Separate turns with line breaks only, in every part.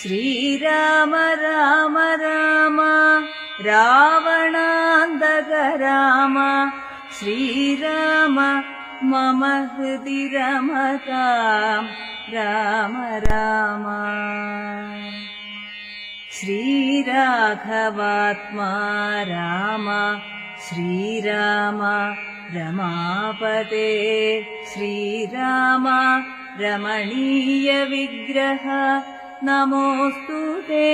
श्रीराम राम राम रावणान्दक राम श्रीराम मम हृदि रमता राम राम। श्रीराघवात्मा राम श्रीराम रमापते श्रीराम रमणीयविग्रह നമോസ്തു തേ.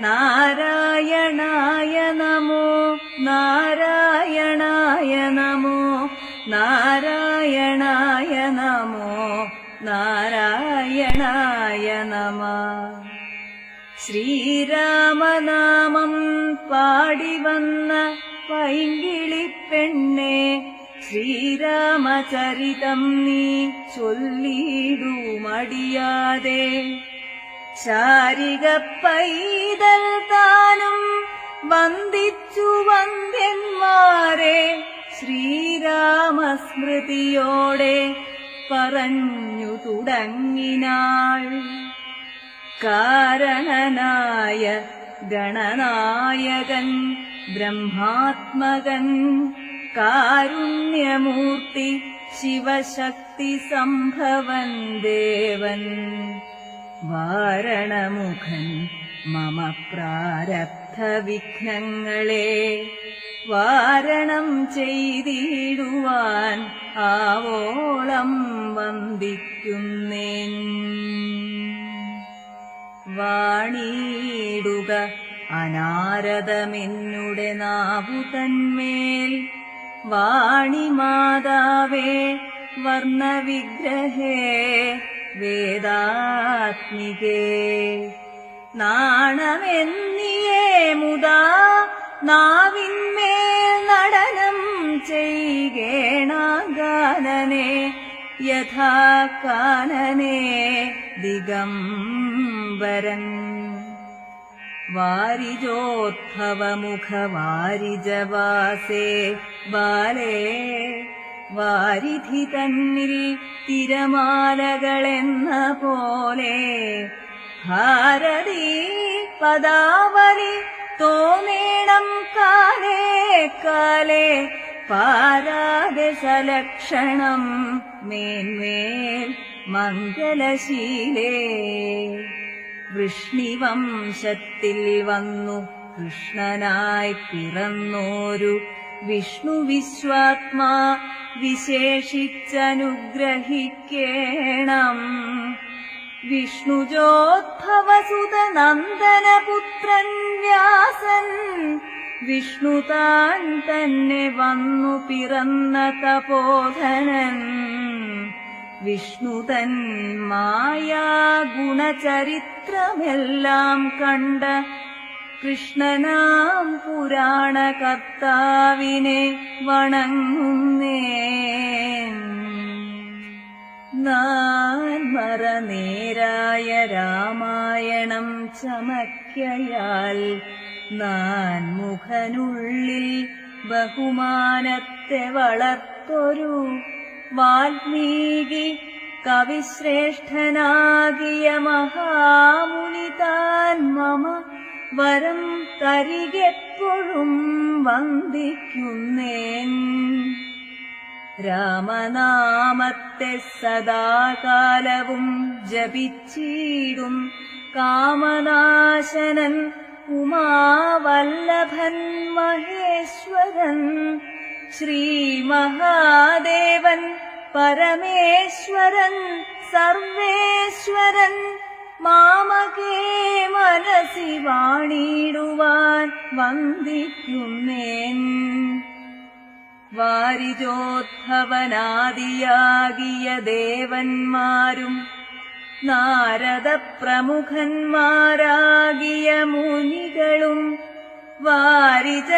നാരായണായ നമോ നാരായണായ നമോ നാരായണായ നമോ നാരായണായ നമ. ശ്രീരാമനാമം പാടിവന്ന പൈങ്കിളിപ്പെണ്ണെ ശ്രീരാമചരിതം നീ ചൊല്ലിടൂ മടിയാതെ ശാരിക പൈതൽ താനും വന്ദിച്ചു വന്ദ്യന്മാരെ ശ്രീരാമസ്മൃതിയോടെ പറഞ്ഞു തുടങ്ങിനാൾ. കാരണനായ ഗണനായകൻ ബ്രഹ്മാത്മകൻ കാരുണ്യമൂർത്തി ശിവശക്തി സംഭവൻ ദേവൻ. വാരണമുഖൻ മമ പ്രാരബ്ധ വിഘ്നങ്ങളെ വാരണം ചെയ്തിടുവാൻ ആവോളം വന്ദിക്കുന്നേൻ. വാണിയിടുക നാവു നാവുതന്മേൽ വാണിമാതാവേ വർണവിഗ്രഹേ വേദാത്മികേ. നാണമെന്നിയേ മുതാ നാവിന്മേൽ നടനം ചെയ്യേണാഗാനനെ യഥാ കാനനെ ദിഗംബരൻ. വാരിജോദ്ഭവമുഖവാരിജവാസേ ബാലേ വാരിധി തന്നിൽ തിരമാലകളെന്ന പോലെ ഭാരതീ പദാവലി തോന്നേണം കാലേ കാലേ പാരാദശലക്ഷണം മേന്മേൽ മംഗലശീലേ. വൃഷ്ണിവംശത്തിൽ വന്നു. കൃഷ്ണനായി പിറന്നോരു വിഷ്ണു വിശ്വാത്മാ. വിശേഷിച്ചനുഗ്രഹിക്കേണം. വിഷ്ണുജോദ്ഭവസുത നന്ദനപുത്രൻ വ്യാസൻ വിഷ്ണു താൻ തന്നെ വന്നു പിറന്ന തപോധനൻ. വിഷ്ണുതൻ മായാ ഗുണചരിത്രമെല്ലാം കണ്ട കൃഷ്ണനാം പുരാണകർത്താവിനെ വണങ്ങുന്നേ വണങ്ങുന്നേൻ. നാൻമറ നേരായ രാമായണം ചമക്കയാൽ നാൻ മുഖനുള്ളിൽ ബഹുമാനത്തെ വളർത്തൊരു വാൽമീകി കവിശ്രേഷ്ഠനാകിയ മഹാമുനി താൻ മമ വരം തരികെപ്പോഴും വന്ദിക്കുന്നേൻ രാമനാമത്തെ സദാകാലവും ജപിച്ചിടും കാമനാശനൻ ഉമാവല്ലഭൻ മഹേശ്വരൻ ശ്രീമഹാദേവൻ പരമേശ്വരൻ സർവേശ്വരൻ മാമകേ മനസി വാണിടുവാൻ വന്ദിക്കുന്നേൻ. വാരിജോദ്ഭവനാദിയാകിയ ദേവന്മാരും നാരദ പ്രമുഖന്മാരാകിയ മുനികളും വാരിജ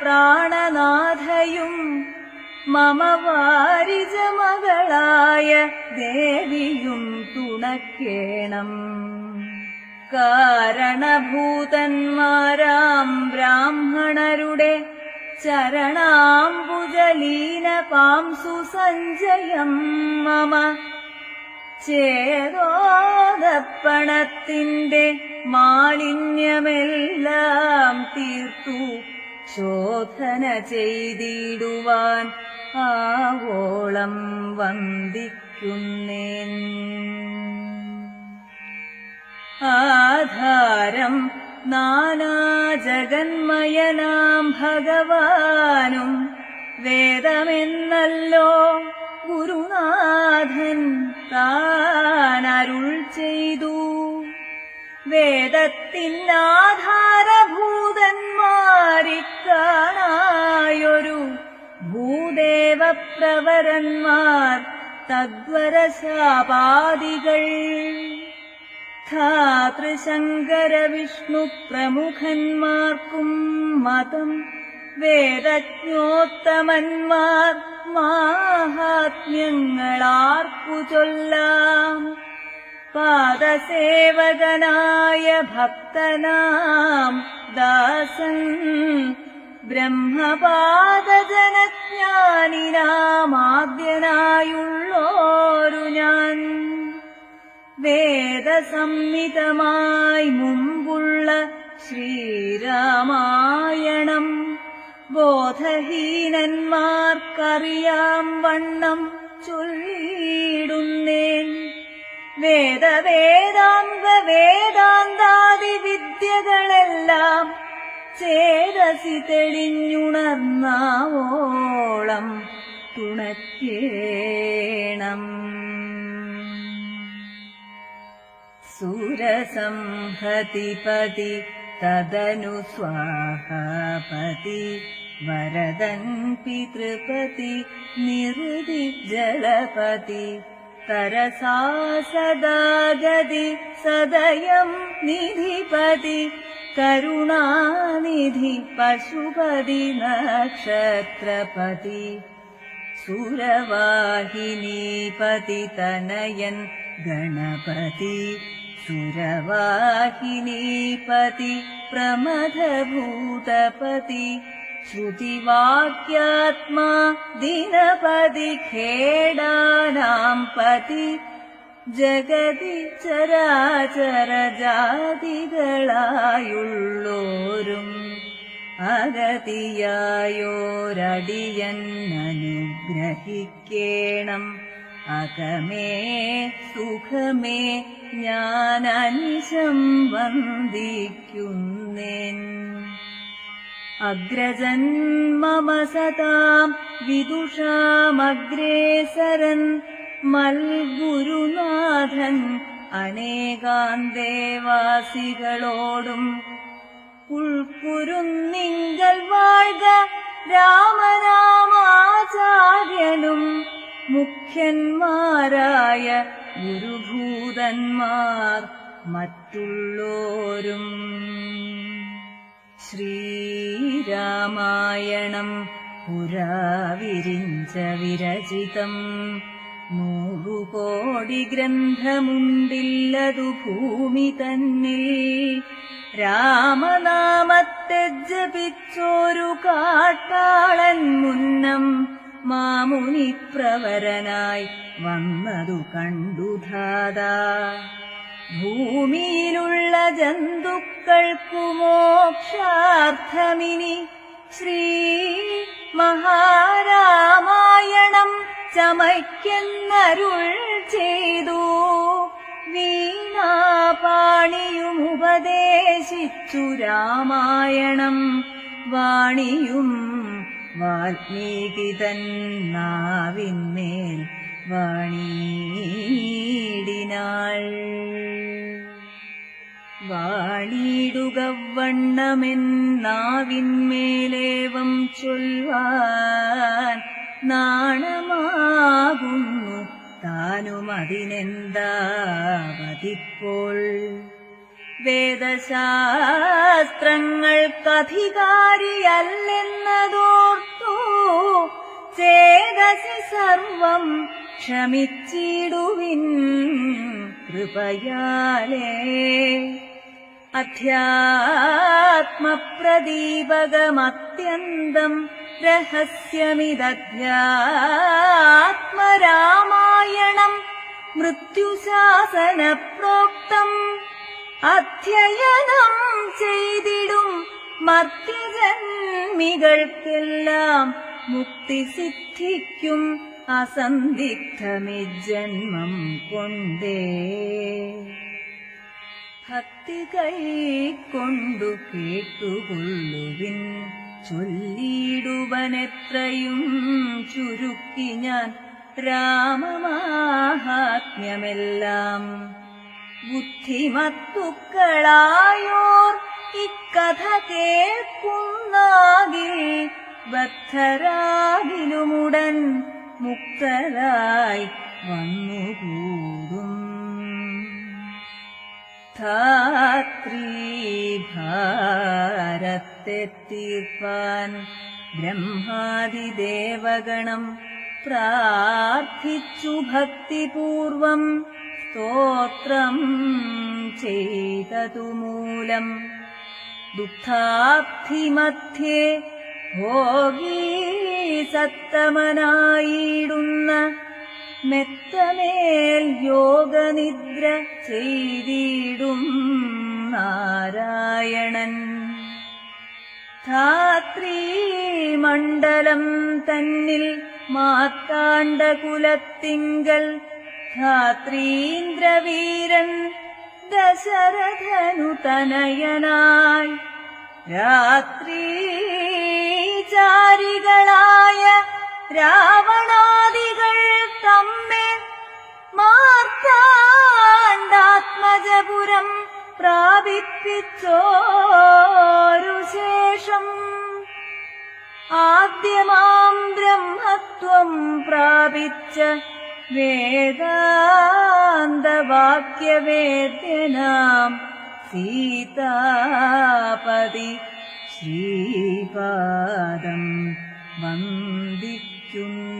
പ്രാണനാഥയും മമ വാരിജ മകളായ ദേവിയും തുണക്കേണം. കാരണഭൂതന്മാരാം ബ്രാഹ്മണരുടെ ചരണാംബുജലീന പാംസു സഞ്ജയം മമ ചേതോദപ്പണത്തിന്റെ മാലിന്യമെല്ലാം തീർത്തു. ശോധന ചെയ്തിടുവാൻ ആവോളം വന്ദിക്കുന്നേൻ. ആധാരം നാനാജഗന്മയനാം ഭഗവാനും വേദമെന്നല്ലോ ഗുരുനാഥൻ താനരുൾ അരുൾ ചെയ്തു വേദത്തിനാധാരഭൂതന്മാരിക്കാണായൊരു ഭൂദേവപ്രവരന്മാർ തദ്വരശാപാദികൾ. ധാതൃശങ്കര വിഷ്ണു പ്രമുഖന്മാർക്കും മതം വേദജ്ഞോത്തമന്മാർ മാഹാത്മ്യങ്ങളാർക്കു ചൊല്ലാം പാദസേവകനായ ഭക്തനാം ദാസൻ ബ്രഹ്മപാദജനജ്ഞാനിനാമാദ്യനായുള്ളോരു ഞാൻ. വേദസംഹിതമായി മുമ്പുള്ള ശ്രീരാമായണം ബോധഹീനന്മാർക്കറിയാം വണ്ണം. വേദവേദാന്ത വേദാന്താദി വിദ്യകളെല്ലാം ചേതസി തെളിഞ്ഞുണർന്നാവോളം തുണക്കേണം. സുരസംഹതിപതി തദനു സ്വാഹപതി വരദൻ പിതൃപതി നിറുതി तरसा सदा गदि सदयम् निधिपति करुणानिधि पशुपति नक्षत्रपति सुरवाहिनीपति तनयन् गणपति सुरवाहिनीपति प्रमथभूतपति ശ്രുതിവാക്യാത്മാ ദിനപതി ഖേടാനാം പതി. ജഗതി ചരാചരജാതികളായുള്ളോരും അഗതിയായോരടിയൻ അനുഗ്രഹിക്കേണം അകമേ സുഖമേ ഞാൻ അനിശം വന്ദിക്കുന്നേൻ. മമ സതാം വിദുഷാമഗ്രേസരൻ മൽഗുരുനാഥൻ അനേകാന്തേവാസികളോടും ഉൾക്കുരുന്നിങ്കൽ വാഴ്ക രാമരാമാചാര്യനും മുഖ്യന്മാരായ ഗുരുഭൂതന്മാർ മറ്റുള്ളോരും. ശ്രീരാമായണം പുരാവിരിഞ്ച വിരചിതം. നൂറുകോടി ഗ്രന്ഥമുണ്ടില്ലതു ഭൂമി തന്നിൽ. രാമനാമത്തെ ജപിച്ചോരു കാട്ടാളൻ മുന്നം മാമുനി പ്രവരനായി വന്നതു കണ്ടുധാതാ ഭൂമിയിലുള്ള ജന്തുക്കൾക്കു മോക്ഷാർത്ഥമിനി ശ്രീ മഹാരാമായണം ചമയ്ക്കുന്നരുൾ ചെയ്തു. വീണാപാണിയുമുപദേശിച്ചു രാമായണം. വാണിയും വാൽമീകിതൻ നാവിന്മേൽ വാണീടിനാൾ വാണിടുക വണ്ണമെന്നാവിന്മേലേവം ചൊൽവാൻ നാണമാകുന്നു. താനും അതിനെന്താവതിപ്പോൾ വേദശാസ്ത്രങ്ങൾക്കധികാരിയല്ലെന്നതോർത്തു ചേതസി സർവം ക്ഷമിച്ചിടുവിൻ കൃപയാലേ. അധ്യാത്മപ്രദീപകമത്യന്തം രഹസ്യമിതധ്യാത്മരാമായണം മൃത്യുശാസന പ്രോക്തം അധ്യയനം ചെയ്തിടും മർത്യജന്മികൾക്കെല്ലാം മുക്തി സിദ്ധിക്കും അസന്ദിഗ്ധമിജന്മം കൊണ്ടേ. ഭക്തി കൈക്കൊണ്ടു കേട്ടുകൊള്ളുവിൻ. ചൊല്ലിയിടുവനെത്രയും ചുരുക്കി ഞാൻ രാമമാഹാത്മ്യമെല്ലാം. ബുദ്ധിമത്തുക്കളായോർ ഇക്കഥ കേൾക്കുന്നാകിൽ ബദ്ധരാകിലുമുടൻ മുക്തരായി വന്നുകൂടും. ധാത്രീഭാരത്തെ തീർപ്പാൻ ബ്രഹ്മാതിദേവഗണം പ്രാർത്ഥിച്ചു ഭക്തിപൂർവം സ്തോത്രം ചെയ്തതു മൂലം ദുഃഖാബ്ധിമധ്യേ ഭോഗീ സത്തമനായിടുന്ന മെത്തമേൽ യോഗനിദ്ര ചെയ്തിടും നാരായണൻ. ധാത്രീമണ്ഡലം തന്നിൽ മാർത്താണ്ഡകുലത്തിങ്കൽ ധാത്രീന്ദ്രവീരൻ ദശരഥനു തനയനായി രാത്രീചാരികളായ രാവണാദികൾ തമ്മെ മാർത്താണ്ഡാത്മജപുരം പ്രാപിപ്പിച്ചോരു ശേഷം ആദ്യമാം ബ്രഹ്മത്വം പ്രാപിച്ച വേദാന്തവാക്യവേദ്യനാം സീതാപതി ശ്രീപാദം വന്ദിക്കുന്നു.